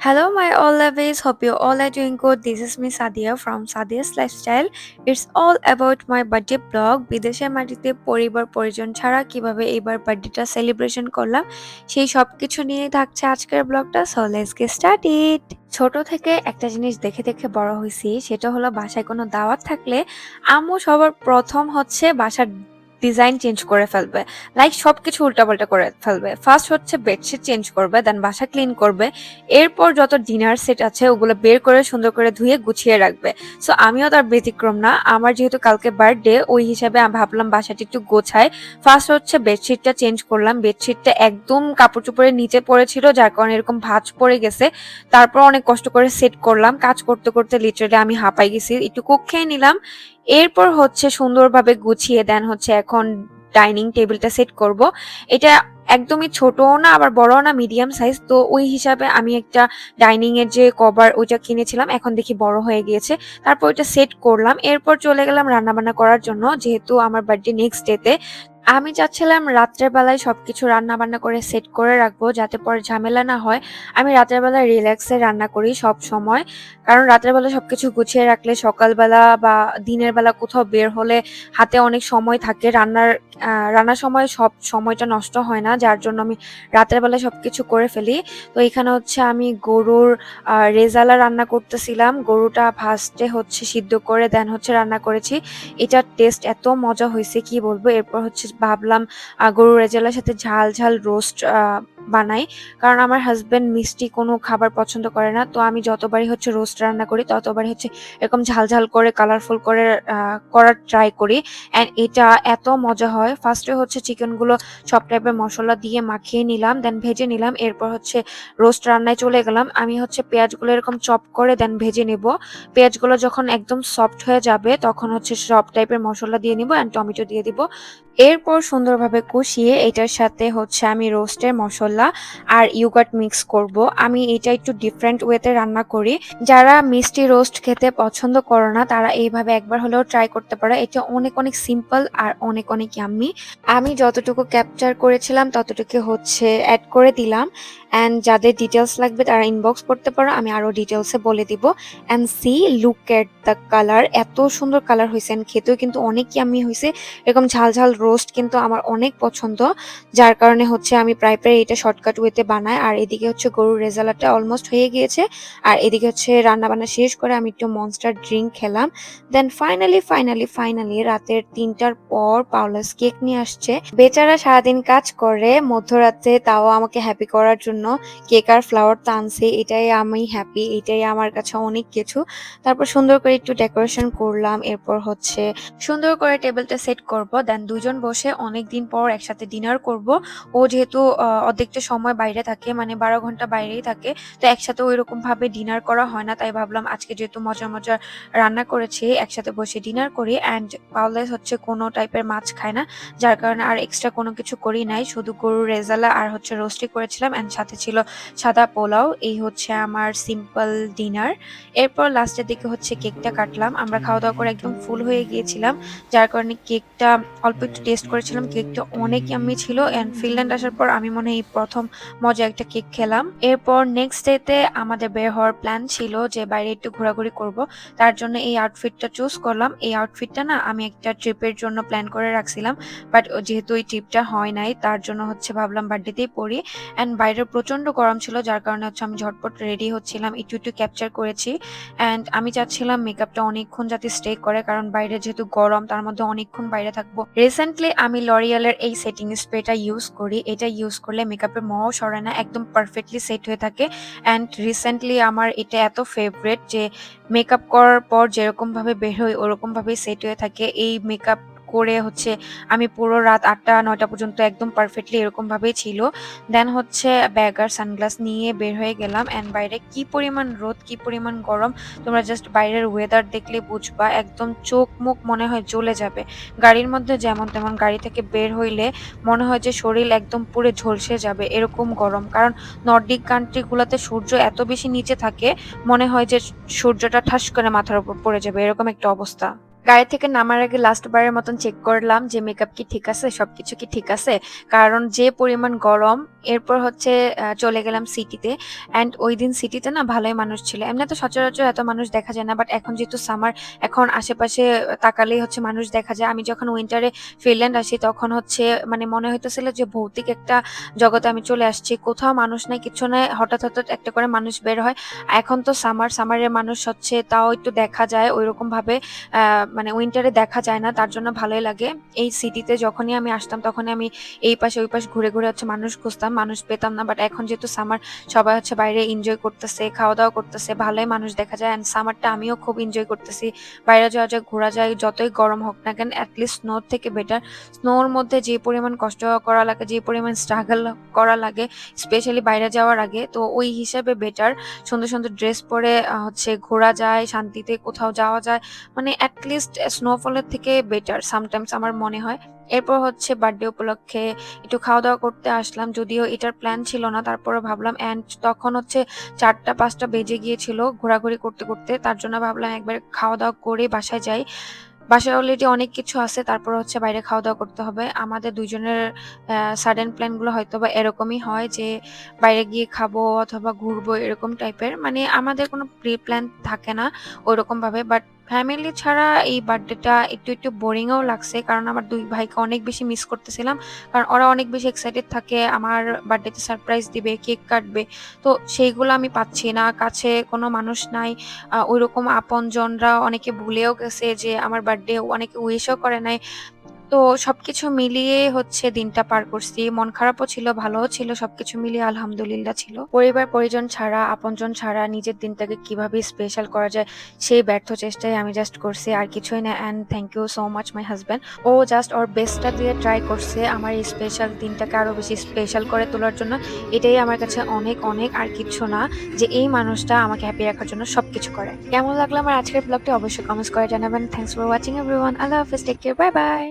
Hello, my all lovies. Hope you all are doing good. This is Miss Sadia from Sadia's Lifestyle. It's all about my birthday blog. বিদেশের মাটিতে পরিবার পরিজন ছাড়া কীভাবে এইবার বার্থডেটা celebration করলাম সেই সব কিছু নিয়ে থাকছে আজকের ব্লগটা সো লেটস গেট স্টার্টেড ছোট থেকে একটা জিনিস দেখে দেখে বড় হয়েছি সেটা হলো বাসায় কোনো দাওয়াত থাকলে আম্মু সবার প্রথম হচ্ছে বাসার ডিজাইন চেঞ্জ করে ফেলবে। লাইক সবকিছু উল্টাপাল্টা করে ফেলবে। ফার্স্ট হচ্ছে বেডশিট চেঞ্জ করবে দেন বাসা ক্লিন করবে। এরপর যত ডিনার সেট আছে, ওগুলো বের করে সুন্দর করে ধুয়ে গুছিয়ে রাখবে। সো আমিও তার ব্যতিক্রম না। আমার যেহেতু কালকে বার্থডে ওই হিসাবে আমি ভাবলাম বাসাটি একটু গোছায় ফার্স্ট হচ্ছে বেডশিটটা চেঞ্জ করলাম। বেডশিটটা একদম কাপড় চোপড়ের নিচে পড়েছিল, যার কারণে এরকম ভাঁজ পড়ে গেছে। তারপর অনেক কষ্ট করে সেট করলাম। কাজ করতে করতে লিটারেলি আমি হাঁপাই গেছি। একটু কোক খেয়ে নিলাম। এরপর হচ্ছে সুন্দরভাবে গুছিয়ে দেন হচ্ছে এখন ডাইনিং টেবিলটা সেট করব। এটা একদমই ছোটও না, আবার বড়ও না, মিডিয়াম সাইজ। তো ওই হিসাবে আমি একটা ডাইনিং এর যে কভার ওইটা কিনেছিলাম, এখন দেখি বড় হয়ে গিয়েছে। তারপর ওইটা সেট করলাম। এরপর চলে গেলাম রান্না বান্না করার জন্য, যেহেতু আমার বার্থডে নেক্সট ডেতে আমি চাচ্ছিলাম রাত্রের বেলায় সবকিছু রান্না বান্না করে সেট করে রাখব, যাতে পরে ঝামেলা না হয়। আমি রাতের বেলায় রিল্যাক্সে রান্না করি সব সময়। কারণ রাতের বেলা সবকিছু গুছিয়ে রাখলে সকালবেলা বা দিনের বেলা কোথাও বের হলে হাতে অনেক সময় থাকে, রান্নার রান্নার সময় সব সময়টা নষ্ট হয় না, যার জন্য আমি রাতের বেলা সবকিছু করে ফেলি। তো এখানে হচ্ছে আমি গরুর রেজালা রান্না করতেছিলাম। গরুটা ফার্স্টে হচ্ছে সিদ্ধ করে দেন হচ্ছে রান্না করেছি। এটার টেস্ট এত মজা হয়েছে কি বলব? এরপর হচ্ছে ভাবলাম গরুর রেজালার সাথে ঝাল ঝাল রোস্ট বানাই। কারণ আমার হাজব্যান্ড মিষ্টি কোনো খাবার পছন্দ করে না। তো আমি যতবারই হচ্ছে রোস্ট রান্না করি, ততবারই হচ্ছে এরকম ঝাল ঝাল করে কালারফুল করে করার ট্রাই করি। অ্যান্ড এটা এত মজা হয়। ফার্স্টে হচ্ছে চিকেনগুলো সব টাইপের মশলা দিয়ে মাখিয়ে নিলাম দেন ভেজে নিলাম। এরপর হচ্ছে রোস্ট রান্নায় চলে গেলাম। আমি হচ্ছে পেঁয়াজগুলো এরকম চপ করে দেন ভেজে নেব। পেঁয়াজগুলো যখন একদম সফট হয়ে যাবে, তখন হচ্ছে সব টাইপের মশলা দিয়ে নিব অ্যান্ড টমেটো দিয়ে দিব। এরপর সুন্দরভাবে কষিয়ে এটার সাথে হচ্ছে আমি রোস্টের মশলা আর ইউগার্ট মিক্স করব। আমি এটা একটু ডিফারেন্ট ওয়েতে রান্না করি। যারা মিষ্টি রোস্ট খেতে পছন্দ করো না, তারা এইভাবে একবার হলেও ট্রাই করতে পারে। এটা অনেক অনেক সিম্পল আর অনেক অনেক ইয়াম্মি আমি যতটুকু ক্যাপচার করেছিলাম, ততটুকু হচ্ছে অ্যাড করে দিলাম। অ্যান্ড যাদের ডিটেলস লাগবে তারা ইনবক্স করতে পারো, আমি আরও ডিটেলসে বলে দিব। And see look at the colour এত সুন্দর কালার হয়েছে and খেতেও কিন্তু অনেক ইয়াম্মি হয়েছে। এরকম ঝাল ঝাল রোস্ট কিন্তু আমার অনেক পছন্দ। যার কারণে হচ্ছে আমি প্রায় প্রায় এটা শর্টকাট ওয়েতে বানাই। আর এদিকে হচ্ছে গরুর রেজাল্টটা অলমোস্ট হয়ে গিয়েছে। আর এদিকে হচ্ছে রান্না বান্না শেষ করে আমি একটু মনস্টার ড্রিঙ্ক খেলাম। দেন ফাইনালি ফাইনালি ফাইনালি রাতের তিনটার পর পাউলাস কেক নিয়ে আসছে। বেচারা সারাদিন কাজ করে, মধ্যরাতে তাও আমাকে হ্যাপি করার জন্য কেক আর ফ্লাওয়ার তো আনছে এটাই আমি হ্যাপি এটাই আমার কাছে অনেক কিছু। তারপর সুন্দর করে একটু ডেকোরেশন করলাম, এরপর হচ্ছে সুন্দর করে টেবিলটা সেট করব দেন দুজন বসে অনেক দিন পর একসাথে ডিনার করব। ও যেহেতু অর্ধেকটা সময় বাইরে থাকে মানে বারো ঘণ্টা বাইরেই থাকে, তো একসাথে ওই রকম ভাবে ডিনার করা হয় না, তাই ভাবলাম আজকে যেহেতু মজার মজার রান্না করেছি, একসাথে বসে ডিনার করি অ্যান্ড পাওলেস হচ্ছে কোনো টাইপের মাছ খায় না, যার কারণে আর এক্সট্রা কোনো কিছু করি নাই, শুধু গরুর রেজালা আর হচ্ছে রোস্টি করেছিলাম অ্যান্ড সাথে ছিল সাদা পোলাও, এই হচ্ছে আমার সিম্পল ডিনার এরপর লাস্টের দিকে হচ্ছে কেকটা কাটলাম। আমরা খাওয়া দাওয়া করে একদম ফুল হয়ে গিয়েছিলাম, যার কারণে কেকটা অল্প একটু টেস্ট করেছিলাম। কেকটা অনেক ইয়াম্মি ছিল অ্যান্ড ফিনল্যান্ড আসার পর আমি মনে হয় প্রথম মজা একটা কেক খেলাম। এরপর নেক্সট ডেতে আমাদের বের হওয়ার প্ল্যান ছিল যে বাইরে একটু ঘোরাঘুরি করব। তার জন্য এই আউটফিটটা চুজ করলাম। এই আউটফিটটা না আমি একটা ট্রিপের জন্য প্ল্যান করে রাখছিলাম বাট যেহেতু এই ট্রিপটা হয় নাই, তার জন্য হচ্ছে ভাবলাম বার্থডেতেই পরি অ্যান্ড বাইরে প্রচণ্ড গরম ছিল, যার কারণে হচ্ছে আমি ঝটপট রেডি হচ্ছিলাম, একটু একটু ক্যাপচার করেছি। অ্যান্ড আমি চাচ্ছিলাম মেকআপটা অনেকক্ষণ যাতে স্টে করে, কারণ বাইরে যেহেতু গরম, তার মধ্যে অনেকক্ষণ বাইরে থাকব। রিসেন্টলি আমি লরিয়ালের এই সেটিং স্প্রেটা ইউজ করি। এটা ইউজ করলে মেকআপের মও সরে না, একদম পারফেক্টলি সেট হয়ে থাকে। অ্যান্ড রিসেন্টলি আমার এটা এত ফেভারেট যে মেকআপ করার পর যেরকম ভাবে বের ভাবেই সেট হয়ে থাকে। এই মেকআপ করে হচ্ছে আমি পুরো রাত আটটা, নয়টা পর্যন্ত একদম পারফেক্টলি এরকমভাবেই ছিল। দেন হচ্ছে ব্যাগ আর সানগ্লাস নিয়ে বের হয়ে গেলাম অ্যান্ড বাইরে কি পরিমাণ রোদ, কি পরিমাণ গরম, তোমরা জাস্ট বাইরের ওয়েদার দেখলে বুঝবা, একদম চোখ মুখ মনে হয় জ্বলে যাবে। গাড়ির মধ্যে যেমন তেমন গাড়ি থেকে বের হইলে মনে হয় যে শরীর একদম পুরো ঝলসে যাবে এরকম গরম। কারণ নর্ডিক কান্ট্রিগুলোতে সূর্য এত বেশি নিচে থাকে, মনে হয় যে সূর্যটা ঠাস করে মাথার উপর পড়ে যাবে, এরকম একটা অবস্থা। গাড়ি থেকে নামার আগে লাস্ট বারের মতন চেক করলাম যে মেকআপ কি ঠিক আছে, সবকিছু কি ঠিক আছে। কারণ যে পরিমাণ গরম, এরপর হচ্ছে চলে গেলাম সিটিতে অ্যান্ড ওই দিন সিটিতে না ভালোই মানুষ ছিল। এমনি তো সচরাচর এত মানুষ দেখা যায় না বাট এখন যেহেতু সামার এখন আশেপাশে তাকালেই হচ্ছে মানুষ দেখা যায়। আমি যখন উইন্টারে ফিনল্যান্ড আসি, তখন হচ্ছে মানে মনে হইতেছিল যে ভৌতিক একটা জগতে আমি চলে আসছি। কোথাও মানুষ নাই, কিছু নাই, হঠাৎ হঠাৎ একটা করে মানুষ বের হয়। এখন তো সামার সামারের মানুষ হচ্ছে, তাও একটু দেখা যায় ওইরকম ভাবে মানে উইন্টারে দেখা যায় না, তার জন্য ভালোই লাগে। এই সিটিতে যখনই আমি আসতাম, তখনই আমি এই পাশে ওই পাশে ঘুরে ঘুরে হচ্ছে মানুষ খুঁজতাম, মানুষ পেতাম না। বাট এখন যেহেতু সামার সবাই হচ্ছে বাইরে এনজয় করতেছে খাওয়া দাওয়া করতেছে, ভালোই মানুষ দেখা যায়। অ্যান্ড সামারটা আমিও খুব এনজয় করতেছি। বাইরে যাওয়া যায় ঘোরা যায় যতই গরম হোক না কেন অ্যাটলিস্ট স্নোর থেকে বেটার স্নোর মধ্যে যে পরিমাণ কষ্ট করা লাগে, যে পরিমাণ স্ট্রাগল করা লাগে স্পেশালি বাইরে যাওয়ার আগে, তো ওই হিসাবে বেটার সুন্দর সুন্দর ড্রেস পরে হচ্ছে ঘোরা যায়, শান্তিতে কোথাও যাওয়া যায়। মানে অ্যাটলিস্ট স্নোফলের থেকে বেটার সামটাইমস আমার মনে হয়। এরপর হচ্ছে বার্থডে উপলক্ষে একটু খাওয়া দাওয়া করতে আসলাম, যদিও এটার প্ল্যান ছিল না তারপরে ভাবলাম অ্যান্ড তখন হচ্ছে চারটা, পাঁচটা বেজে গিয়েছিল ঘোরাঘুরি করতে করতে, তার জন্য ভাবলাম একবার খাওয়া দাওয়া করে বাসায় যাই। বাসায় অলরেডি অনেক কিছু আছে, তারপর হচ্ছে বাইরে খাওয়া দাওয়া করতে হবে। আমাদের দুইজনের সাডেন প্ল্যানগুলো হয়তো বা এরকমই হয় যে বাইরে গিয়ে খাব অথবা ঘুরবো, এরকম টাইপের মানে আমাদের কোনো প্রি প্ল্যান থাকে না ওইরকম ভাবে বাট ফ্যামিলি ছাড়া এই বার্থডেটা একটু একটু বোরিংও লাগছে, কারণ আমার দুই ভাইকে অনেক বেশি মিস করতেছিলাম। কারণ ওরা অনেক বেশি এক্সাইটেড থাকে, আমার বার্থডেতে সারপ্রাইজ দিবে কেক কাটবে। তো সেইগুলো আমি পাচ্ছি না, কাছে কোনো মানুষ নাই। ওই ওইরকম আপনজনরা অনেকে ভুলেও গেছে যে আমার বার্থডে অনেকে উইশও করে নাই। তো সবকিছু মিলিয়ে হচ্ছে দিনটা পার করছি। মন খারাপও ছিল, ভালোও ছিল, সবকিছু মিলিয়ে আলহামদুলিল্লাহ ছিল। পরিবার, পরিজন ছাড়া, আপনজন ছাড়া নিজের দিনটাকে কীভাবে স্পেশাল করা যায় সেই ব্যর্থ চেষ্টাই আমি জাস্ট করছি, আর কিছুই না। And thank you so much my husband O just ওর বেস্টটা দিয়ে ট্রাই করছে আমার এই স্পেশাল দিনটাকে আরও বেশি স্পেশাল করে তোলার জন্য। এটাই আমার কাছে অনেক অনেক, আর কিছু না যে এই মানুষটা আমাকে হ্যাপি রাখার জন্য সব কিছু করে। কেমন লাগল আমার আজকের ব্লগটি অবশ্যই কমেন্টস করে জানাবেন। থ্যাংকস ফর ওয়াচিং এভরিওয়ান আল্লাহ হাফিজ টেক কেয়ার বাই বাই